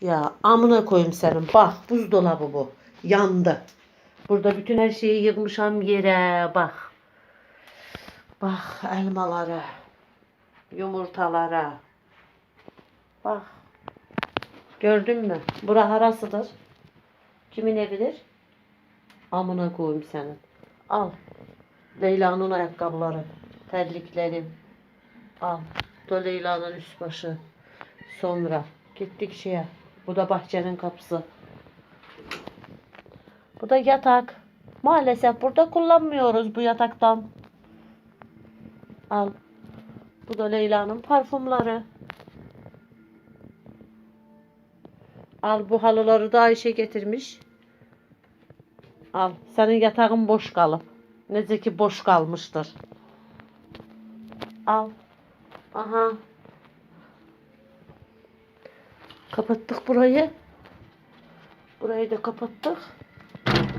Ya amına koyayım senin. Bak buzdolabı bu. Yandı. Burada bütün her şeyi yığmışam yere. Bak. Bak elmalara. Yumurtalara. Bak. Gördün mü? Bura harasıdır. Kimin evidir? Amına koyayım senin. Al. Leyla'nın ayakkabıları. Terlikleri. Al. Da Leyla'nın üst başı. Sonra gittik şeye. Bu da bahçenin kapısı. Bu da yatak. Maalesef burada kullanmıyoruz bu yataktan. Al. Bu da Leyla'nın parfümleri. Al bu halıları da Ayşe getirmiş. Al. Senin yatağın boş kalıp. Nece ki boş kalmıştır. Al. Aha. Kapattık burayı. Burayı da kapattık.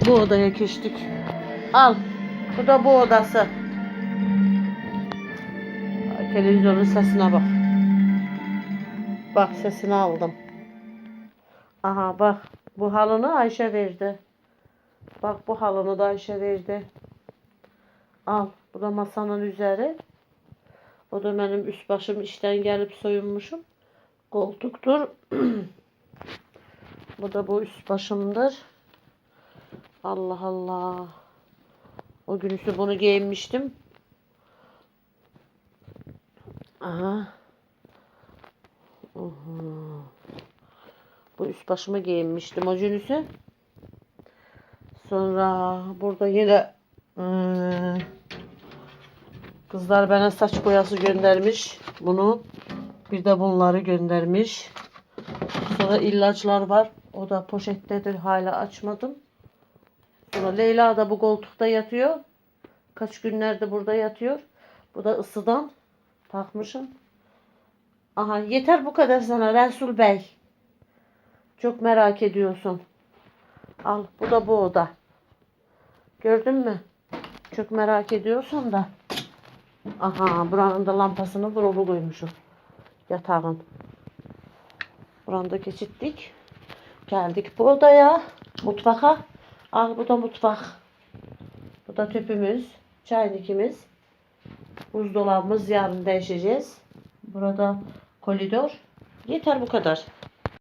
Bu odaya geçtik. Al. Bu da bu odası. Televizyonun sesine bak. Bak sesini aldım. Aha bak. Bu halını Ayşe verdi. Bak bu halını da Ayşe verdi. Al. Bu da masanın üzeri. O da benim üst başım işten gelip soyunmuşum. Koltuktur. bu da bu üst başımdır. Allah Allah. O günüsü bunu giyinmiştim. Aha. Uhu. Bu üst başımı giyinmiştim o günüsü. Sonra burada yine ıı, kızlar bana saç boyası göndermiş. Bunu bir de bunları göndermiş. Sonra ilaçlar var. O da poşettedir. Hala açmadım. Sonra Leyla da bu koltukta yatıyor. Kaç günlerde burada yatıyor. Bu da ısıdan takmışım. Aha yeter bu kadar sana Resul Bey. Çok merak ediyorsun. Al bu da bu oda. Gördün mü? Çok merak ediyorsun da. Aha buranın da lampasını buraya koymuşum. Yatağın. Buranı da. Geldik bu odaya. Mutfaka. Al bu da mutfak. Bu da tüpümüz. Çaynikimiz. Buzdolabımız yarın değişeceğiz. Burada koridor. Yeter bu kadar.